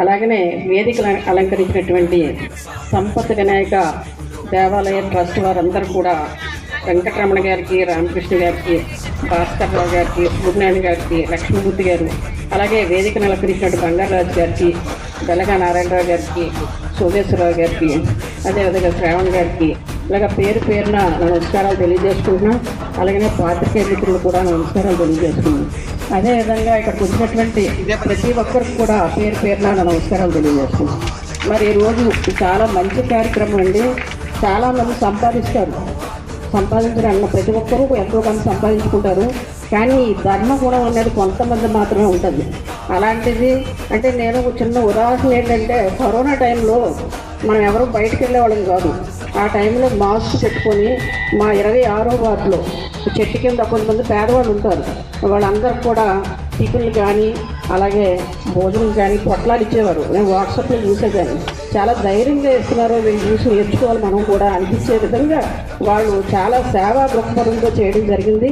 అలాగనే వేదికలు అలంకరించినటువంటి సంపత్ వినాయక దేవాలయ ట్రస్ట్ వారందరూ కూడా వెంకటరమణ గారికి రామకృష్ణ గారికి భాస్కర్ రావు గారికి సూర్యనారాయణ గారికి లక్ష్మీమూర్తి గారు అలాగే వేదికను అలంకరించినట్టు బంగారరాజు గారికి బెలగా నారాయణరావు గారికి సోమేశ్వరరావు గారికి అదేవిధంగా శ్రావణ్ గారికి ఇలాగ పేరు పేరున నా నమస్కారాలు తెలియజేసుకుంటున్నాం. అలాగనే పాత్రికేయ మిత్రులు కూడా నా నమస్కారాలు తెలియజేసుకున్నాం అదేవిధంగా ఇక్కడికి వచ్చినటువంటి ప్రతి ఒక్కరికి కూడా పేరు పేరున నా నమస్కారాలు తెలియజేస్తున్నాం మరి ఈ రోజు చాలా మంచి కార్యక్రమం అండి. చాలామంది సంపాదిస్తారు. సంపాదించడం అన్న ప్రతి ఒక్కరూ ఎంతో కొంత సంపాదించుకుంటారు. కానీ ఈ ధర్మగుణం అనేది కొంతమంది మాత్రమే ఉంటుంది. అలాంటిది అంటే నేను ఒక చిన్న ఉదాహరణ ఏంటంటే కరోనా టైంలో మనం ఎవరు బయటకు వెళ్ళేవాళ్ళం కాదు. ఆ టైంలో మాస్క్ పెట్టుకొని మా ఇరవై ఆరో వార్డులో చెట్టు కింద కొంతమంది పేదవాళ్ళు ఉంటారు. వాళ్ళందరూ కూడా టిఫిన్లు కానీ అలాగే భోజనం కానీ పొట్లాలు ఇచ్చేవారు. నేను వాట్సాప్లో చూసేదాన్ని. చాలా ధైర్యంగా ఇస్తున్నారు వీళ్ళు చూసి నేర్చుకోవాలి మనం కూడా అనిపించే విధంగా వాళ్ళు చాలా సేవా దృక్పథంతో చేయడం జరిగింది.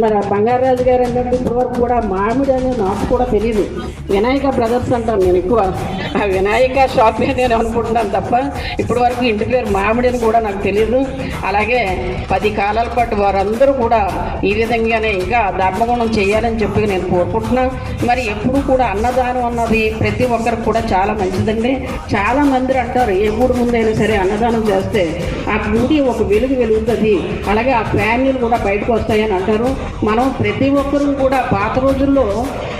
మరి ఆ బంగారాజు గారు ఏంటంటే ఇప్పటివరకు కూడా మామిడి అనేది నాకు కూడా తెలియదు వినాయక బ్రదర్స్ అంటాను నేను ఎక్కువ. ఆ వినాయక షాప్ నేను అనుకుంటున్నాను తప్ప ఇప్పటి వరకు ఇంటి పేరు మామిడి అని కూడా నాకు తెలియదు అలాగే పది కాలాల పాటు వారందరూ కూడా ఈ విధంగానే ఇంకా ధర్మగుణం చేయాలని చెప్పి నేను కోరుకుంటున్నాను మరి ఎప్పుడు కూడా అన్నదానం అన్నది ప్రతి ఒక్కరికి కూడా చాలా మంచిదండి. చాలా మంది అంటారు ఏ గుడి ముందైనా సరే అన్నదానం చేస్తే ఆ గుడి ఒక వెలుగు వెలుగుతుంది. అలాగే ఆ ఫ్యామిలీలు కూడా బయటకు వస్తాయని అంటారు. మనం ప్రతి ఒక్కరూ కూడా పాత రోజుల్లో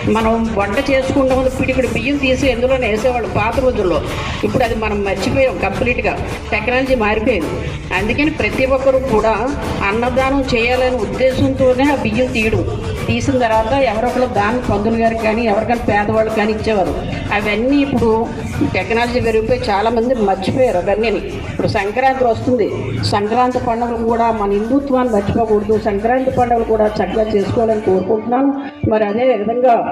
మనం వంట చేసుకుంటాం పిడికిడి బియ్యం తీసి ఎందులో వేసేవాళ్ళు పాత రోజుల్లో. ఇప్పుడు అది మనం మర్చిపోయాం కంప్లీట్గా. టెక్నాలజీ మారిపోయింది. అందుకని ప్రతి ఒక్కరూ కూడా అన్నదానం చేయాలనే ఉద్దేశంతోనే ఆ బియ్యం తీయడం. తీసిన తర్వాత ఎవరొకరు దాని పందులు గారికి కానీ ఎవరికైనా పేదవాళ్ళు కానీ ఇచ్చేవారు. అవన్నీ ఇప్పుడు టెక్నాలజీ పెరిగిపోయి చాలామంది మర్చిపోయారు అవన్నీ. ఇప్పుడు సంక్రాంతి వస్తుంది. సంక్రాంతి పండుగలు కూడా మన హిందుత్వాన్ని మర్చిపోకూడదు. సంక్రాంతి పండుగలు కూడా చక్కగా చేసుకోవాలని కోరుకుంటున్నాను. మరి అదే విధంగా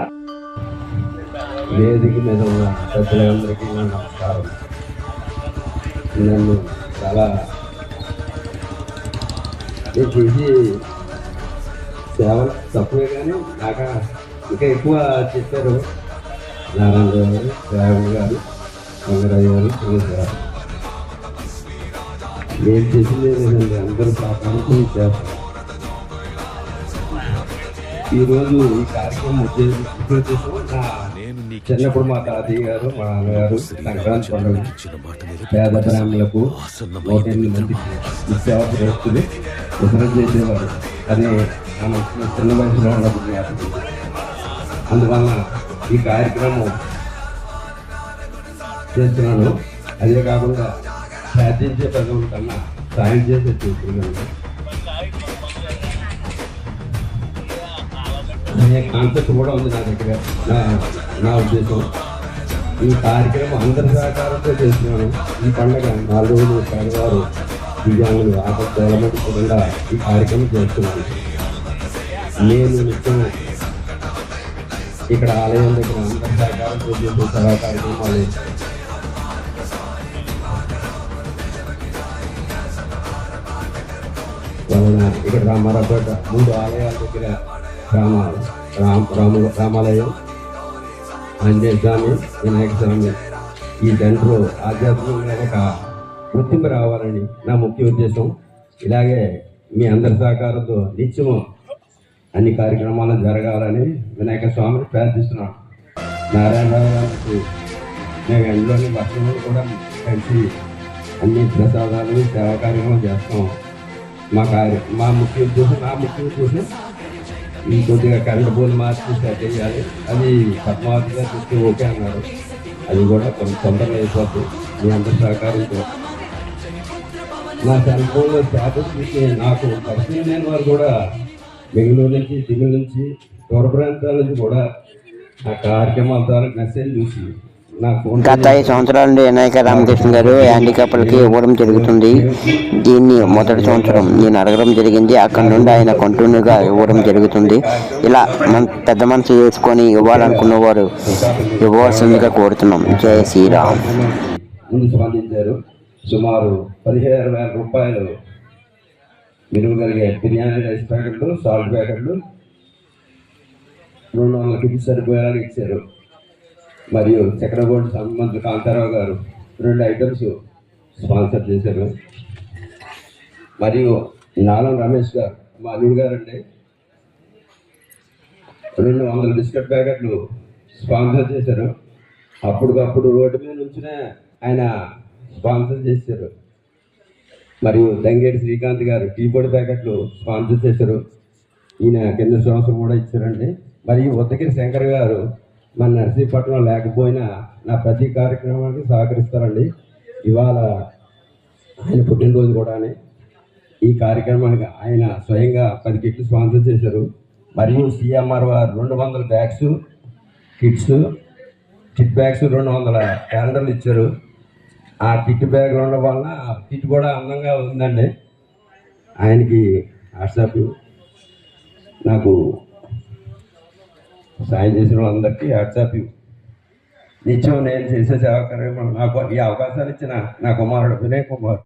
వేదిక మీద ఉన్న పెద్దలందరికీ నా నమస్కారం. నన్ను చాలా నేను చేసి సేవ తక్కువే కానీ నాకు ఇంకా ఎక్కువ చెప్పారు. నారాయణ గారు శ్రావణ్ గారు రంగరాజు గారు సురేష్ గారు. నేను చేసింది అందరూ పాపానికి చేస్తారు. ఈరోజు ఈ కార్యక్రమం ఉద్దేశం ఉద్దేశం నా చిన్నప్పుడు మా తాతయ్య గారు మా నాన్నగారు సంక్రాంతి పండుగ. పేద బ్రాహ్మణులకు నూట ఎనిమిది మంది చేసేవారు. అది మన చిన్న వయసులో ఉన్నప్పుడు జ్ఞాపకం. అందువలన ఈ కార్యక్రమం చేస్తున్నాను. అదే కాకుండా సాధించే పదవుల కన్నా సాయం చేసే చేస్తున్నాను. అనే కాన్సెప్ట్ కూడా ఉంది నా దగ్గర. నా నా ఉద్దేశం. ఈ కార్యక్రమం అందరి సహకారంతో చేస్తున్నాను. ఈ పండుగ నాలుగు రోజులు పేదవారు దివ్యాంగులు ఆపద కూడా ఈ కార్యక్రమం చేస్తున్నాను నేను నిత్యం ఇక్కడ ఆలయం దగ్గర అందరి సహకారంతో చేసిన సేవా కార్యక్రమాలు ఇక్కడ రామారాపేట మూడు ఆలయాల దగ్గర రామ రామ రాము రామాలయం ఆంజనేయ స్వామి వినాయక స్వామి. ఈ జంటలో ఆధ్యాత్మికంగా ఒక గుర్తింపు రావాలని నా ముఖ్య ఉద్దేశం. ఇలాగే మీ అందరి సహకారంతో నిత్యము అన్ని కార్యక్రమాలు జరగాలని వినాయక స్వామిని ప్రార్థిస్తున్నాను. నారాయణరావు గారికి మేము ఎండలోని వర్షంలో కూడా కలిసి అన్ని ప్రసాదాలు సేవా కార్యక్రమాలు చేస్తాం. మా కార్య మా ముఖ్య ఉద్దేశం నా ముఖ్య ఉద్దేశం ఈ కొద్దిగా కరెంట్ పోల్ మార్చి చేయాలి. అది పద్మావతిగా చూస్తే ఓకే అన్నారు. అది కూడా కొంత తొందరగా అయిపోతుంది మీ అందరి సహకారంతో నా సెల్ ఫోన్లో స్టాటస్ చూసి నాకు పరిచయం లేని వారు కూడా బెంగళూరు నుంచి ఢిల్లీ నుంచి దూర ప్రాంతాల నుంచి కూడా నా కార్యక్రమాల ద్వారా మెసేజ్ చూసి గత ఐదు సంవత్సరాల నుండి వినాయక రామకృష్ణ గారు హ్యాండిక్యాప్లకి ఇవ్వడం జరుగుతుంది. దీన్ని మొదటి సంవత్సరం నేను అడగడం జరిగింది. అక్కడ నుండి ఆయన కంటిన్యూగా ఇవ్వడం జరుగుతుంది. ఇలా మన పెద్ద మనసు చేసుకొని ఇవ్వాలనుకున్న వారు ఇవ్వవలసిందిగా కోరుతున్నాం. జై శ్రీరామ్. స్పందించారు. సుమారు పదిహేను వేల రూపాయలు విలువ కలిగే బిర్యానీ రైస్ ప్యాకెట్లు సాల్ట్ ప్యాకెట్లు రెండు వందల కింద సరిపోయేలాగా ఇచ్చారు. మరియు చక్రగోడి సంబంధ కాంతారావు గారు రెండు ఐటమ్స్ స్పాన్సర్ చేశారు. మరియు నాలం రమేష్ గారు మా అల్లుడు గారు అండి. రెండు వందల బిస్కెట్ ప్యాకెట్లు స్పాన్సర్ చేశారు. అప్పటికప్పుడు రోడ్డు మీద నుంచినే ఆయన స్పాన్సర్ చేశారు. మరియు దంగేటి శ్రీకాంత్ గారు టీ పొడి ప్యాకెట్లు స్పాన్సర్ చేశారు. ఈయన కింద సంవత్సరం కూడా ఇచ్చారండి. మరియు ఉత్తగిరి శంకర్ గారు మన నర్సీపట్నం లేకపోయినా నా ప్రతి కార్యక్రమానికి సహకరిస్తారండి. ఇవాళ ఆయన పుట్టినరోజు కూడా ఈ కార్యక్రమానికి ఆయన స్వయంగా పది కిట్లు స్పాన్సర్ చేశారు. మరియు సిఎంఆర్ వారు రెండు వందల బ్యాగ్స్ కిట్స్ కిట్ బ్యాగ్స్ రెండు వందల క్యాలెండర్లు ఇచ్చారు. ఆ కిట్ బ్యాగ్ ఉండడం వలన ఆ కిట్ కూడా అందంగా ఉందండి. ఆయనకి వాట్సాప్ నాకు సాయం చేసిన వాళ్ళందరికీ వాట్సాప్ నిత్యం నేను చేసే సేవా కార్యక్రమం నాకు ఈ అవకాశాలు ఇచ్చిన నా కుమారుడు వినయ్ కుమార్.